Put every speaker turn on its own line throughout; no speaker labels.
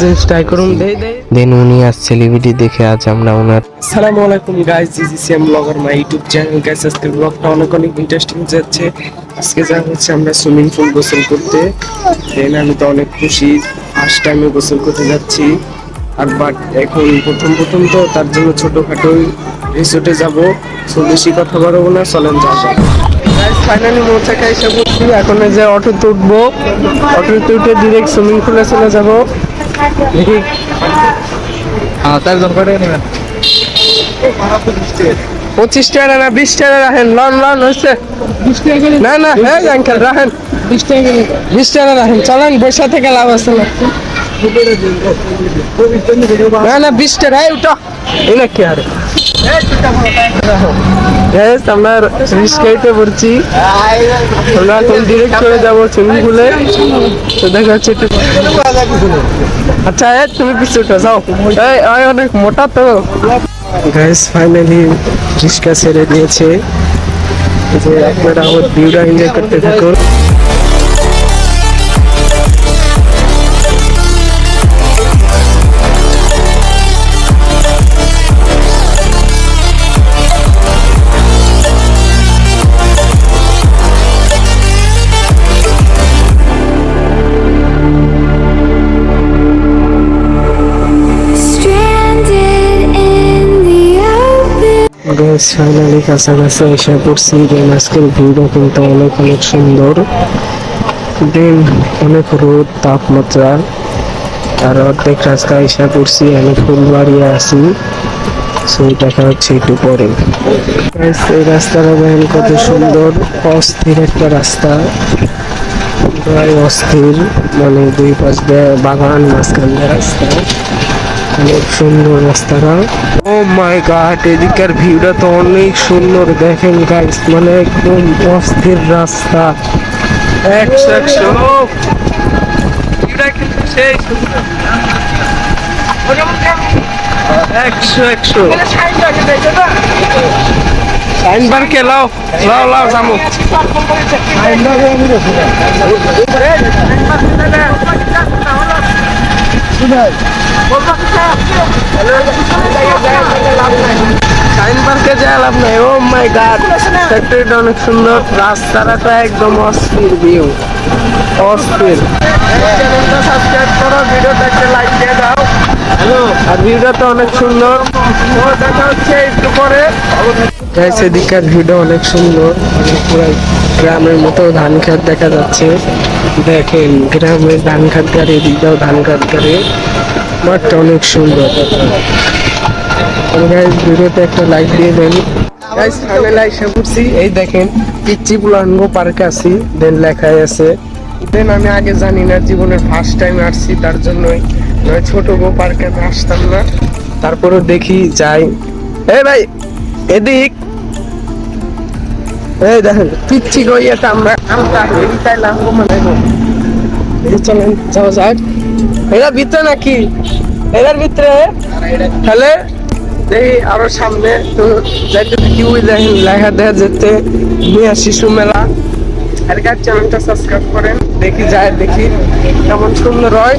জিনিস ট্রাই করুন দেই দেই।
দেন উনি সেলিব্রিটি দেখে আজ আমরা ওনার
আসসালামু আলাইকুম guys this is CM blogger my YouTube channel guys আজকে ব্লগটা অনেক অনেক ইন্টারেস্টিং যাচ্ছে। আজকে যা হচ্ছে আমরা সুইমিং পুল গোসল করতে। দেন আমি তো অনেক খুশি ফার্স্ট টাইমে গোসল করতে যাচ্ছি। আর বাট এখন প্রথম প্রথম তো তার জন্য ছোটখাটো রিসোর্টে যাব। সো বেশি কথা বলব না চলেন যাব ফাইনালি মৌচাকে এসে পড়ছি এখন যে অটোতে উঠবো। অটোতে উঠে ডিরেক্ট সুইমিং পুলে চলে যাব।
হ্যাঁ তার দরকারে নেবেন?
পঁচিশ টাকা না, বিশ টাকা রাখেন। লন লন হচ্ছে না না হ্যাঁ আঙ্কেল, রাখেন। বিশ টাকা বিশ টাকা রাখেন। চলেন, বৈশা থেকে লাভ আছে না। না বিশ টাকা উঠো। না কি আরে? Yes, আমরা রিস্কাইতে পড়ছি। আমরা এখন ডিরেক্ট চলে যাব সুইমিং পুলে তো দেখা একটু আচ্ছা এ তুমি পিছু উঠো যাও। এই অনেক মোটা তো। গাইস ফাইনালি রিস্কা ছেড়ে দিয়েছে। যে আপনারা আমার ভিউটা এনজয় করতে থাকুন। গাইস ফাইনালি কাছাকাছি এসে পড়ছি। দেন আজকের ভিউটা কিন্তু অনেক অনেক সুন্দর। দেন অনেক রোদ, তাপমাত্রা। আর অর্ধেক রাস্তায় এসে পড়ছি, আমি ফুলবাড়িয়ে আছি। সো দেখা হচ্ছে একটু পরে। এই রাস্তাটা দেখেন কত সুন্দর। অস্থির একটা রাস্তা। প্রায় অস্থির। মানে দুই পাশ দিয়ে বাগান, মাঝখান দিয়ে রাস্তা। অনেক সুন্দর রাস্তাটা। ও মাই গড এদিকের ভিউটা তো অনেক সুন্দর। দেখেন গাইস মানে একদম অস্থির রাস্তা। একশো একশো একশো একশো সাইন কে লাও লাও লাও জামু। সাইন পার্কে যায় লাভ নাই। ও মাই গড ফ্যাক্টরিটা অনেক সুন্দর। রাস্তাটা একদম অস্থির ভিউ অস্থির। চ্যানেলটা সাবস্ক্রাইব করো ভিডিওটা একটা লাইক দিয়ে দাও। হ্যালো আর ভিডিওটা তো অনেক সুন্দর। দেখা হচ্ছে একটু পরে। গাইস এদিককার ভিডিও অনেক সুন্দর। মানে পুরো গ্রামের মতো ধান ক্ষেত দেখা যাচ্ছে। দেখেন, গ্রামের ধান ক্ষেত গাড়ি এদিকটাও ধান ক্ষেত গাড়ি মাঠটা অনেক সুন্দর। গাইস ভিডিওতে একটা লাইক দিয়ে দেন। গাইস ফাইনালি এসে পড়ছি এই দেখেন, পিচ্চি পুলানগো পার্কে আছি। দেন লেখাই আছে। দেন আমি আগে জানি না, জীবনের ফার্স্ট টাইম আসছি, তার জন্যই। ছোট গো পার্কে আমি আসতাম না। তারপরে দেখি, যাই। এই ভাই এদিক। এই দেখেন, পিচ্ছি এটা আমরা আমরা লাঙ্গো মানে। এই চলেন, যাওয়া যাক। এরা ভিতরে নাকি? এটার ভিতরে? তাহলে দেখি আরও সামনে তো যাইতে ওই দেখেন, লেখা দেখা যেতে মিয়া শিশু মেলা। আর চ্যানেলটা সাবস্ক্রাইব করেন, দেখি যায় দেখি, কেমন সুন্দর হয়।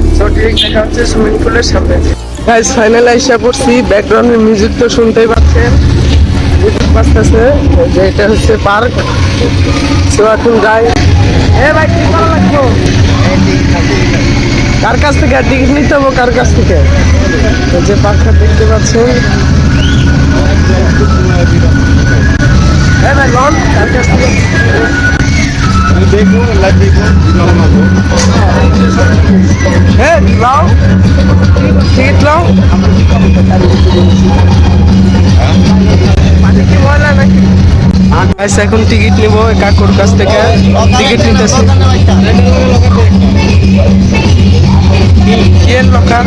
তো দেখা হচ্ছে সুইমিং পুলের সামনে। গাইস ফাইনাল আইসা পড়ছি। ব্যাকগ্রাউন্ডের মিউজিক তো শুনতেই পাচ্ছেন। মিউজিক বাজতেছে। যে এটা হচ্ছে পার্ক সো এখন যাই এ ভাই, কি করা লাগবে? কার কাছ থেকে টিকিট নিতে হবে? কার কাছ থেকে? যে পার্কটা দেখতে পাচ্ছেন। হ্যাঁ ভাই, লন, কার কাছ থেকে? হ্যাঁ লাও টিকিট লাও পানি কি আচ্ছা এখন টিকিট নিব কাকুর কাছ থেকে টিকিট নিতেছি ¿Quién local?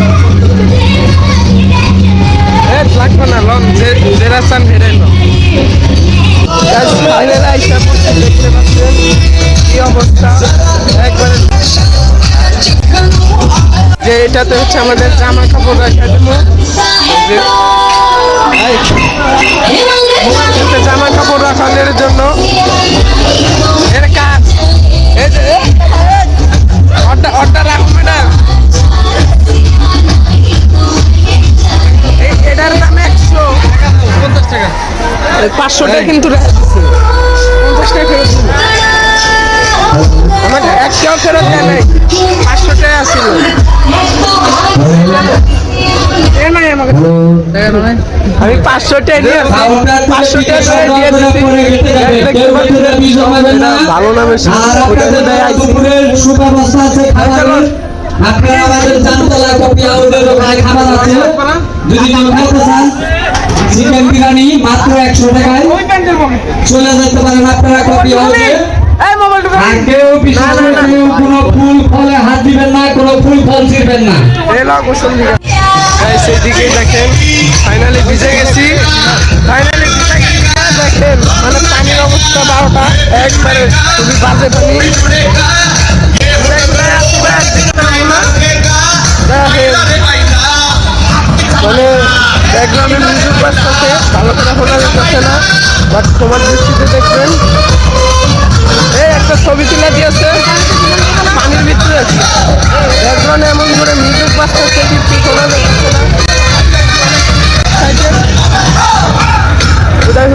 এ লাগবে না লন যে জেরা চান দেখতে পাচ্ছেন কি অবস্থা একবারে যে এটাতে হচ্ছে আমাদের জামা কাপড় রাখা দেবো। এই, এটাতে জামা কাপড় রাখানোর জন্য এর কাজ। এই যে অর্ডার অর্ডার রাখবে না এটার দাম একশো। পঞ্চাশ টাকা। পাঁচশো কিন্তু রেখে দিছে। পঞ্চাশ টাকা ফেরত দিল আমাকে একটাও ফেরত দেয় নাই। পাঁচশো টাকা ছিল। এ নাই আমাকে। আমি পাঁচশো ভালো নামে
আপনারা আমাদের জামতলা কপি খাবার আছে যদি চান। চিকেন বিরিয়ানি মাত্র একশো টাকায়। চলে যেতে পারেন আপনারা কপি হাউসে আর কেউ বিশেষ কোনো ফুল ফলে হাত দিবেন না কোনো ফুল ফল ছিড়বেন না।
গোসল দিকে দেখেন ফাইনালি ভিজে গেছি। ফাইনালি ভিজে গেছি। দেখেন মানে পানির অবস্থা বারোটা। একবারে খুবই বাজে পানি। বাট তোমার দৃষ্টিতে দেখবেন, এই একটা ছবি তুলে দিয়েছে, পানির ভিতরে। ব্যাকগ্রাউন্ডে এমন করে মিউজিক বাজতেছে কিছু শোনা যাচ্ছে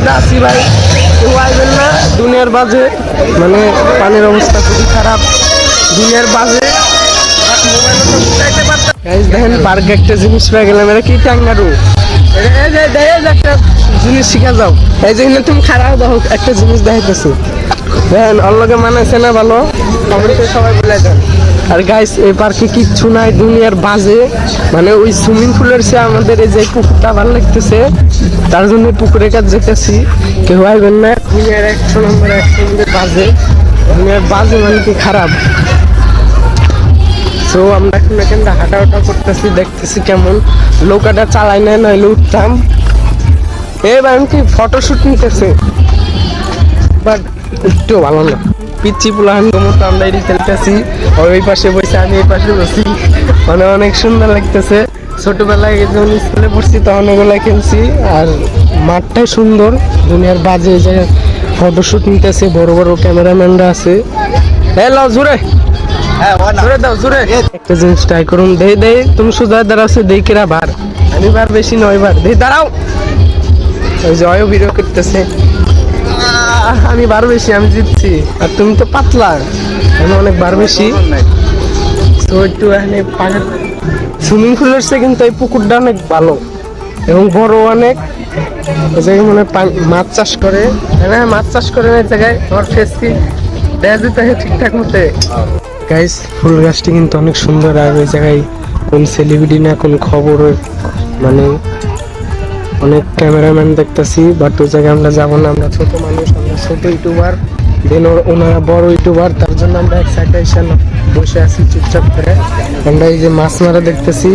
আসি ভাই, কেউ আইবেন না, দুনিয়ার বাজে মানে পানির অবস্থা খুবই খারাপ দুনিয়ার বাজে। দেখেন পার্কে একটা জিনিস পেয়ে গেলাম, এটা কি টাঙ্গারু এটা- একটা জিনিস শিখা যাও। এই যে এখানে তুমি খারাপ দাও, একটা জিনিস দেখাইতেছি। দেখেন অল্লগে মানাইছে না ভালো, কমেন্টে সবাই বলে দেন। আর গাইস এই পার্কে কিচ্ছু নাই, দুনিয়ার বাজে। মানে ওই সুইমিং পুলের সে আমাদের এই যে পুকুরটা ভালো লাগতেছে, তার জন্য পুকুরে কাজ যেতেছি। কেউ আইবেন না, দুনিয়ার একশো নম্বর একশো নম্বর বাজে। দুনিয়ার বাজে মানে কি খারাপ? তো আমরা এখন এখানটা হাঁটা হাঁটা করতেছি, দেখতেছি কেমন। নৌকাটা চালাই না নইলে উঠতাম। এবার কি ফটোশুট নিতেছে? বাট একটু ভালো না। পিচ্ছি পুলাহান মতো আমরা এটি খেলতেছি ওই পাশে বসে আমি এই পাশে বসি। মানে অনেক সুন্দর লাগতেছে। ছোটবেলায় যখন স্কুলে পড়ছি তখন ওগুলো খেলছি আর মাঠটাই সুন্দর। দুনিয়ার বাজে যে ফটোশুট নিতেছে বড় বড় ক্যামেরাম্যানরা আছে। হ্যালো জুড়ে। জোরে দাও একটা জিনিস ট্রাই করুন। দেই দেই তুমি সুজা দাঁড়াচ্ছে দেই কেরা বার আমি বার বেশি নয় বার দেই দাঁড়াও। জয়ও ভিডিও করতেছে। আমি বার বেশি, আমি জিতছি। আর তুমি তো পাতলা। আমি অনেক বার বেশি। তো একটু এখানে সুইমিং পুলের চেয়ে কিন্তু এই পুকুরটা অনেক ভালো। এবং বড় অনেক। জায়গায় মানে মাছ চাষ করে। হ্যাঁ মাছ চাষ করে না জায়গায়। আমার ফেসটি দেখা যেতে ঠিকঠাক মতে। গাইস ফুল গাছটি কিন্তু অনেক সুন্দর। আর ওই জায়গায় কোন সেলিব্রিটি না কোন খবর মানে অনেক ক্যামেরাম্যান দেখতেছি বাট ওই জায়গায় আমরা যাব না। আমরা ছোট মানুষ, আমরা ছোট ইউটিউবার। দেন ওনারা বড় ইউটিউবার, তার জন্য আমরা এক সাইডে বসে আছি চুপচাপ করে। আমরা এই যে মাছ মারা দেখতেছি।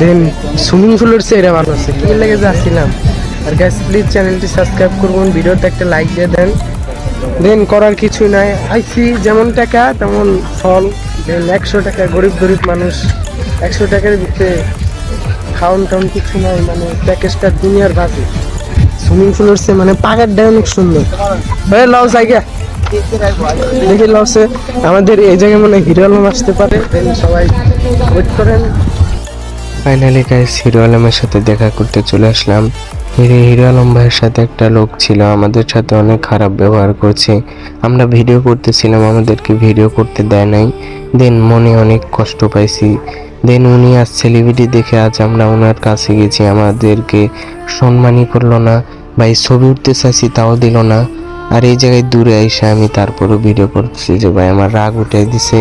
দেন সুইমিং পুলের চেয়ে এটা ভালো আছে। কি লেগে যাচ্ছিলাম আর গ্যাস প্লিজ চ্যানেলটি সাবস্ক্রাইব করবেন ভিডিওতে একটা লাইক দিয়ে দেন। দেন করার কিছু নাই। আইসি যেমন টাকা, তেমন ফল। দেন একশো টাকা গরিব গরিব মানুষ। একশো টাকার ভিতরে খাওয়ান টাউন কিছু নাই মানে প্যাকেজটা দুনিয়ার বাজে। সুইমিং পুল উঠছে মানে পাহাড়টা অনেক সুন্দর। ওই লস আগে দেখি লসে আমাদের এই জায়গায় মানে হিরো আলম আসতে পারে। সবাই ওয়েট করেন।
ফাইনালি গাইস হিরো আলমের সাথে দেখা করতে চলে আসলাম। হিরো হিরো আলম ভাইয়ের সাথে একটা লোক ছিল, আমাদের সাথে অনেক খারাপ ব্যবহার করছে। আমরা ভিডিও করতেছিলাম, আমাদেরকে ভিডিও করতে দেয় নাই। দেন মনে অনেক কষ্ট পাইছি। দেন উনি আজ সেলিব্রিটি দেখে আজ আমরা ওনার কাছে গেছি। আমাদেরকে সম্মানই করল না ভাই ছবি উঠতে চাইছি তাও দিল না। আর এই জায়গায় দূরে এসে আমি তারপরও ভিডিও করছি যে ভাই আমার রাগ উঠে দিছে।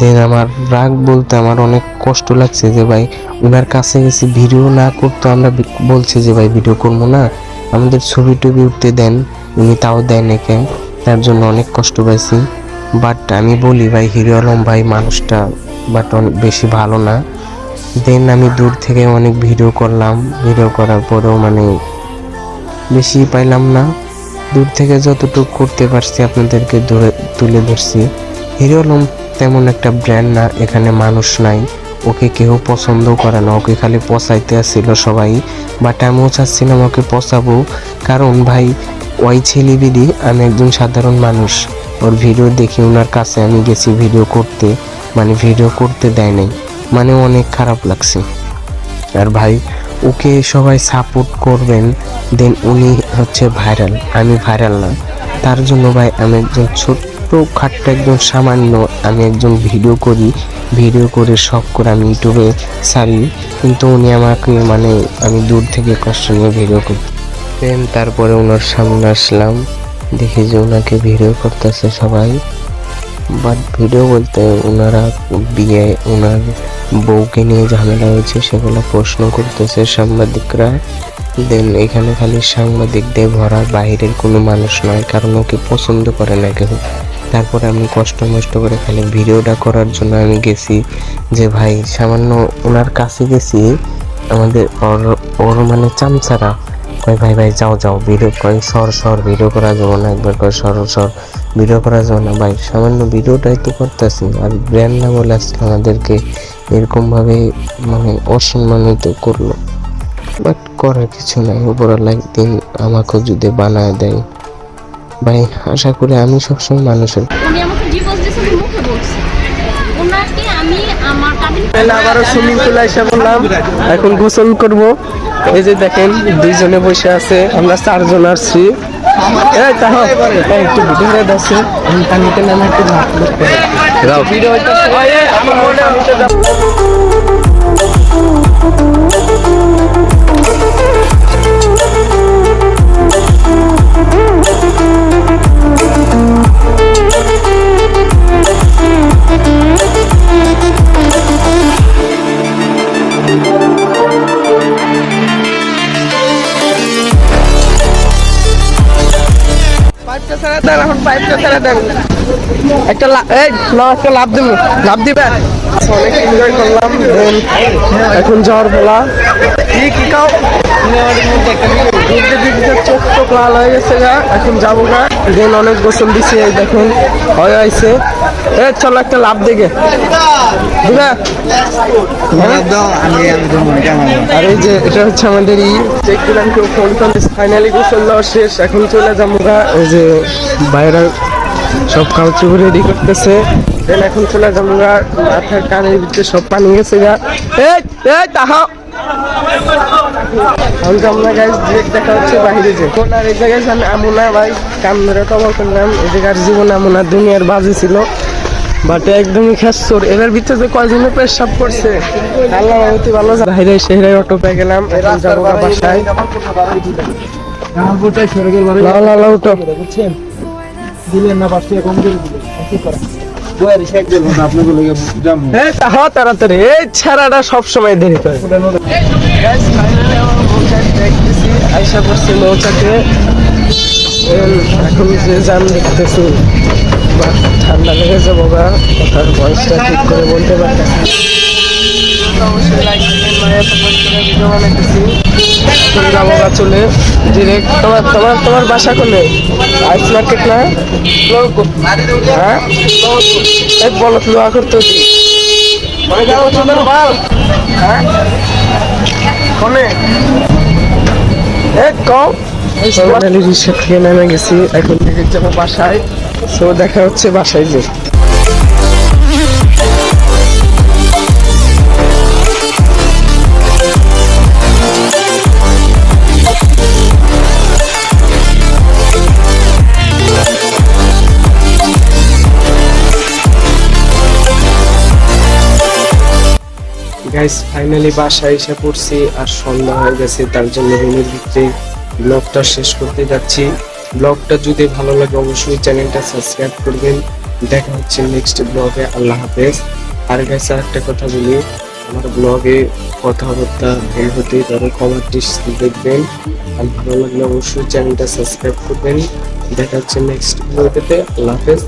দেন আমার রাগ বলতে আমার অনেক কষ্ট লাগছে যে ভাই ওনার কাছে গেছি ভিডিও না করতো আমরা বলছি যে ভাই ভিডিও করব না। আমাদের ছবি টবি উঠতে দেন, উনি তাও দেন একে তার জন্য অনেক কষ্ট পাইছি। বাট আমি বলি ভাই, হিরো আলম ভাই মানুষটা বাট বেশি ভালো না। দেন আমি দূর থেকে অনেক ভিডিও করলাম। ভিডিও করার পরেও মানে বেশি পাইলাম না। দূর থেকে যতটুকু করতে পারছি আপনাদেরকে ধরে তুলে ধরছি। হিরো আলম তেমন একটা ব্র্যান্ড না, এখানে মানুষ নাই। ওকে কেউ পছন্দ করে না, ওকে খালি পচাইতে আসছিল সবাই। বাট আমিও চাচ্ছিলাম ওকে পচাবো। কারণ ভাই, ওই ছেলেবিডি আমি একজন সাধারণ মানুষ। ওর ভিডিও দেখি ওনার কাছে আমি গেছি ভিডিও করতে মানে ভিডিও করতে দেয় নাই। মানে অনেক খারাপ লাগছে। আর ভাই, ওকে সবাই সাপোর্ট করবেন দেন উনি হচ্ছে ভাইরাল আমি ভাইরাল না। তার জন্য ভাই, আমি একজন ছোট্ট খাট্ট, একজন সামান্য, আমি একজন ভিডিও করি। ভিডিও করে শখ করে আমি ইউটিউবে ছাড়ি কিন্তু উনি আমাকে মানে আমি দূর থেকে কষ্ট নিয়ে ভিডিও করি দেন তারপরে ওনার সামনে আসলাম। দেখি যে ওনাকে ভিডিও করতেছে সবাই। বাট ভিডিও বলতে ওনারা বিয়ে, ওনার বউকে নিয়ে ঝামেলা হয়েছে সেগুলো প্রশ্ন করতেছে সাংবাদিকরা। দেন এখানে খালি সাংবাদিকদের ভরা বাইরের কোনো মানুষ নয়, কারণ ওকে পছন্দ করে না কেউ। তারপরে আমি কষ্ট মষ্ট করে খালি ভিডিওটা করার জন্য আমি গেছি যে ভাই, সামান্য ওনার কাছে গেছি, আমাদের ওর ওর মানে চামচারা। কয় ভাই ভাই যাও যাও ভিডিও কয় সর সর ভিডিও করা যাব না একবার কয় সর সর ভিডিও করা যাবে না ভাই সামান্য ভিডিওটাই তো করতেছি আর ব্র্যান্ড না বলে আজকে আমাদেরকে এরকমভাবে মানে অসম্মানিত করল। বাট করার কিছু নাই উপরওয়ালা একদিন আমাকেও যদি বানায় দেয়। ভাই আশা করি আমি সবসময় মানুষের
আবারও সুইমিং পুলে এসে বললাম এখন গোসল করব। এই যে দেখেন দুইজনে বসে আছে আমরা চারজন আসছি। এই একটু ভিডিও নামে ভিডিও একটা এই, না, একটা লাভ দিব, লাভ দিবে। অনেক এনজয় করলাম এখন যাওয়ার বেলা। কি কি খাও? চোখ চোখ লাল হয়ে গেছে গা, এখন যাব গা। দেন অনেক গোসল দিছে দেখুন, হয়ে আইছে। এ, চলো একটা লাভ দিকে দিবে? আর এই যে, এটা হচ্ছে আমাদের ই। চেক দিলাম কেউ ফোন টোন ফাইনালি গোসল দেওয়া শেষ, এখন চলে যাব গা। এই যে, বাইরে সব কাউচু রেডি করতেছে। দেন এখন চলে যাব মাথার কানের ভিতরে সব পানি গেছে গা। এই এই তাহা এখন তো আমরা গাইজ ডিরেক্ট দেখা হচ্ছে বাইরে যে। কোন আর এই জায়গায় আমি আমুনা ভাই। কবর করলাম। এই জায়গার জীবন আমুনা দুনিয়ার বাজে ছিল। বাট একদমই খেসর এর ভিতরে যে কয়জনে পেশাব করছে? আল্লাহ অতি ভালো বাইরে শহরে অটো পেয়ে গেলাম। এখন যাব গা না লাও কম লাও উঠো এই তাহা তাড়াতাড়ি এই ছাড়াটা সবসময় দেরি করে। আইসা পড়ছে মৌচাকে এখন যে যান দেখতেছি। ঠান্ডা লেগে যাব গা কথার ভয়েসটা ঠিক করে বলতে পারতেছি না। অবশ্যই লাইক মানে ভিডিও বানাইতেছি। এখন যাব গা চলে ডিরেক্ট তোমার তোমার তোমার বাসা কোনে? আইস মার্কেট না? হ্যাঁ? এই বলো লোয়া করতে হচ্ছে মানে যাব তোমার বাল হ্যাঁ কোনে এ কম থেকে নেমে গেছি এখন থেকে যাব বাসায়। সো দেখা হচ্ছে বাসায় যে। গাইস ফাইনালি বাসায় এসে পড়ছি আর সন্ধ্যা হয়ে গেছে, তার জন্য রুমের ভিতরে ব্লগটা শেষ করতে যাচ্ছি। ব্লগটা যদি ভালো লাগে অবশ্যই চ্যানেলটা সাবস্ক্রাইব করবেন। দেখা হচ্ছে নেক্সট ব্লগে। আল্লাহ হাফেজ। আর গাইস একটা কথা বলি। আমার ব্লগে কথাবার্তা ভুল হতেই পারে কমার্টি দেখবেন, আর ভালো লাগলে অবশ্যই চ্যানেলটা সাবস্ক্রাইব করবেন। দেখা হচ্ছে নেক্সট ভিডিওতে আল্লাহ হাফেজ।